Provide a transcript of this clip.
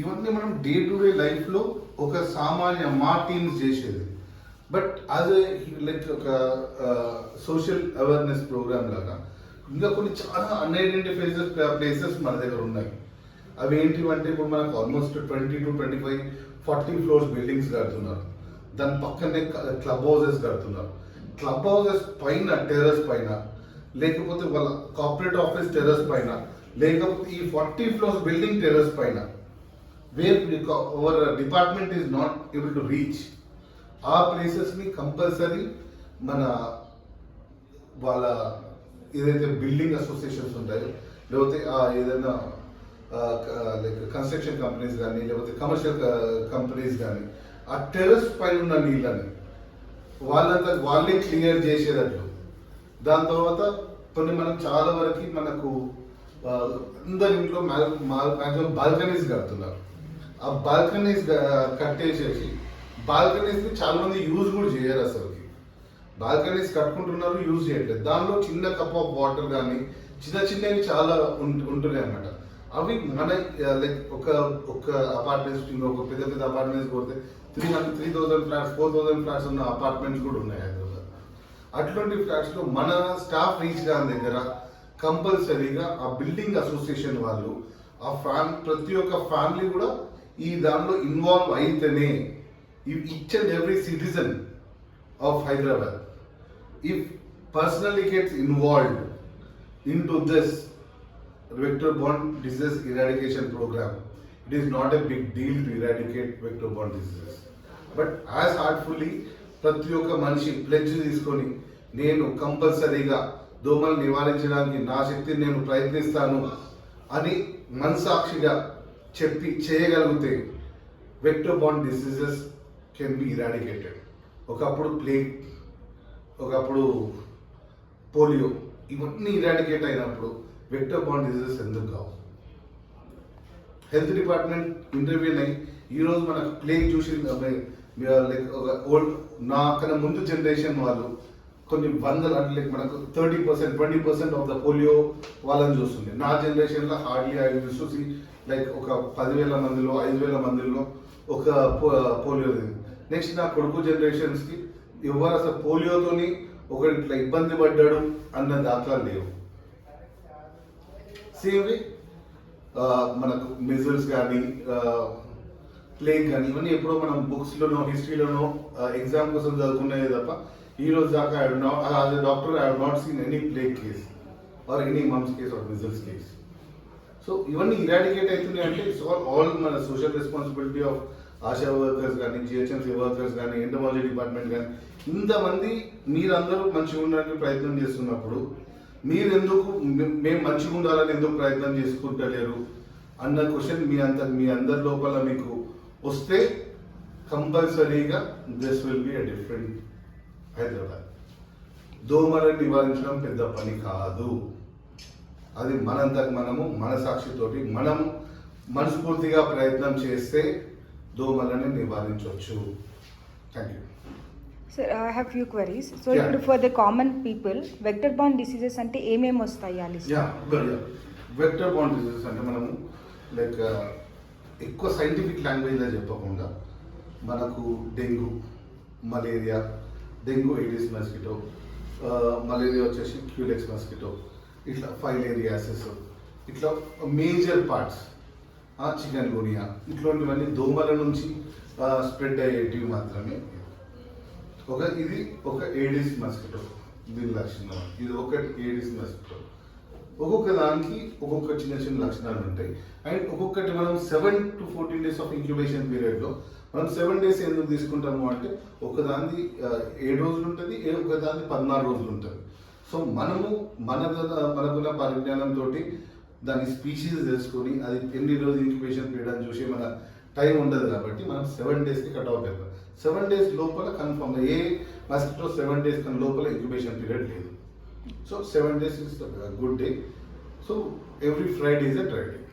ఇవన్నీ మనం day to day లైఫ్లో ఒక సామాన్య మా టీమ్స్ చేసేది. బట్ యాజ్ లైక్ ఒక సోషల్ అవేర్నెస్ ప్రోగ్రామ్ లాగా ఇంకా కొన్ని చాలా అన్ఐడెంటిఫైడ్ ప్లేసెస్ మన దగ్గర ఉన్నాయి. అవి ఏంటి అంటే ఇప్పుడు మనకు almost twenty two twenty five forty floors buildings కడుతున్నారు. దాని పక్కనే క్లబ్ హౌసెస్ కడుతున్నారు. క్లబ్ హౌసెస్ పైన టెర్రస్ పైన లేకపోతే వాళ్ళ కార్పొరేట్ ఆఫీస్ టెర్రస్ పైన లేకపోతే ఈ ఫార్టీ ఫ్లోర్స్ బిల్డింగ్ టెర్రస్ పైన where our department is not able to reach ఆ ప్లేసెస్ని కంపల్సరీ మన వాళ్ళ ఏదైతే బిల్డింగ్ అసోసియేషన్స్ ఉంటాయో లేకపోతే ఏదైనా లైక్ కన్స్ట్రక్షన్ కంపెనీస్ కానీ లేకపోతే కమర్షియల్ కంపెనీస్ కానీ ఆ టెర్రస్ పైన ఉన్న నీళ్ళని వాళ్ళంతా వాళ్ళే క్లియర్ చేసేటట్లు. దాని తర్వాత కొన్ని మనం చాలా వరకు మనకు అందరి ఇంట్లో మ్యాక్సిమం బాల్కనీస్ కడుతున్నారు. ఆ బాల్కనీస్ కట్టేసేసి బాల్కనీస్ చాలా మంది యూజ్ కూడా చేయరు అసలుకి. బాల్కనీస్ కట్టుకుంటున్నారు యూజ్ చేయట్లేదు. దానిలో చిన్న కప్ ఆఫ్ వాటర్ కానీ చిన్న చిన్నవి చాలా ఉంటున్నాయి అన్నమాట. అవి మన లైక్ ఒక ఒక అపార్ట్మెంట్స్ ఒక పెద్ద పెద్ద అపార్ట్మెంట్స్ పోతే three hundred three thousand flats four thousand flats ఉన్న అపార్ట్మెంట్స్ కూడా ఉన్నాయి హైదరాబాద్ అటువంటి ఫ్లాట్స్లో మన స్టాఫ్ రీచ్ కాని దగ్గర కంపల్సరీగా ఆ బిల్డింగ్ అసోసియేషన్ వాళ్ళు ఆ ఫ్యాన్ ప్రతి ఒక్క ఫ్యామిలీ కూడా ఈ దానిలో ఇన్వాల్వ్ అయితేనే each and every citizen of Hyderabad if personally gets involved into this vector borne diseases eradication program it is not a big deal to eradicate vector borne diseases but as heartfully ప్రతి ఒక్క మనిషి ప్లెజ్ తీసుకొని నేను కంపల్సరీగా దోమలు నివారించడానికి నా శక్తిని నేను ప్రయత్నిస్తాను అని మనసాక్షిగా చెప్పి చేయగలిగితే vector bond diseases can be eradicated ఒకప్పుడు ప్లేగ్ ఒకప్పుడు పోలియో ఇవన్నీ ఇరాడికేట్ అయినప్పుడు వెక్టర్ బాండ్ డిసీజెస్ ఎందుకు కావు? హెల్త్ డిపార్ట్మెంట్ ఇంటర్వ్యూ అయ్యి ఈరోజు మనకు ప్లేగ్ చూసి లైక్ ఒక ఓల్డ్ నా ముందు జనరేషన్ వాళ్ళు కొన్ని వందల అంటే లైక్ మనకు thirty percent twenty percent of the polio వాళ్ళని చూస్తుంది. నా జనరేషన్లో హార్డ్లీ ఐ చూసి లైక్ ఒక పదివేల మందిలో ఐదు వేల మందిలో ఒక పోలియో నెక్స్ట్ నా కొడుకు జనరేషన్స్కి ఎవరు అసలు పోలియోతోని ఒకటి ఇట్లా ఇబ్బంది పడ్డాడు అన్న దాఖలాలు లేవు. సేమ్ వే మనకు మిజిల్స్ కానీ ప్లేగ్ కానీ ఇవన్నీ ఎప్పుడో మనం బుక్స్లోనో హిస్టరీలోనో ఎగ్జామ్ కోసం చదువుకునేది తప్ప ఈ రోజు దాకా I as doctor I have not seen any plague case or any mumps case or measles case so ఇవన్నీ ఇరాడికేట్ అవుతున్నాయి అంటే ఇట్స్ ఆల్ ఆల్ మన social responsibility of ASHA workers కానీ జిహెచ్ఎంసీ వర్కర్స్ కానీ ఎంటమాలజీ డిపార్ట్మెంట్ కానీ ఇంతమంది మీరందరూ మంచిగా ఉండడానికి ప్రయత్నం చేస్తున్నప్పుడు మీరు ఎందుకు మేము మంచిగా ఉండాలని ఎందుకు ప్రయత్నం చేసుకుంటలేరు అన్న క్వశ్చన్ మీ అంత మీ అందరి లోపల మీకు వస్తే కంపల్సరీగా this will be a different Hyderabad. దోమలను నివారించడం పెద్ద పని కాదు. అది మనంతకు మనము మనసాక్షితోటి మనం మనస్ఫూర్తిగా ప్రయత్నం చేస్తే దోమలని నివారించవచ్చు. Thank you sir I have few queries so. ఇప్పుడు for the common people vector bond diseases అంటే ఏమేమి వస్తాయి ఆ list yeah vector bond diseases అంటే మనము లైక్ ఎక్కువ సైంటిఫిక్ లాంగ్వేజ్లో చెప్పకుండా మనకు dengue malaria dengue aedes mosquito malaria వచ్చేసి క్యూలెక్స్ మస్కిటో ఇట్లా ఫైలేరియాసిస్ ఇట్లా మేజర్ పార్ట్స్ చికెన్ గునియా ఇట్లాంటివన్నీ దోమల నుంచి స్ప్రెడ్ అయ్యేటివి మాత్రమే. ఒక ఇది ఒక ఏడిస్ మస్కిటో దీని లక్షణం. ఇది ఒకటి ఏడిస్ మస్కిటో ఒక్కొక్క దానికి ఒక్కొక్క చిన్న చిన్న లక్షణాలు ఉంటాయి. అండ్ ఒక్కొక్కటి మనం seven to fourteen days of incubation పీరియడ్లో మనం సెవెన్ డేస్ ఎందుకు తీసుకుంటాము అంటే ఒక ఏడు రోజులు ఉంటుంది ఏ పద్నాలుగు రోజులు ఉంటుంది. సో మనము మన మనకున్న పరిజ్ఞానంతో దాని స్పీషీస్ తెలుసుకొని అది ఎన్ని రోజులు ఇంక్యుబేషన్ పీరియడ్ అని చూసి మన టైం ఉండదు కాబట్టి మనం సెవెన్ డేస్కి కట్ అవుట్ అయిపోతాం. సెవెన్ డేస్ లోపల confirm a mosquito seven days లోపల ఇంక్యుబేషన్ పీరియడ్ లేదు. So seven days is a uh, good day. So every Friday is a dry day.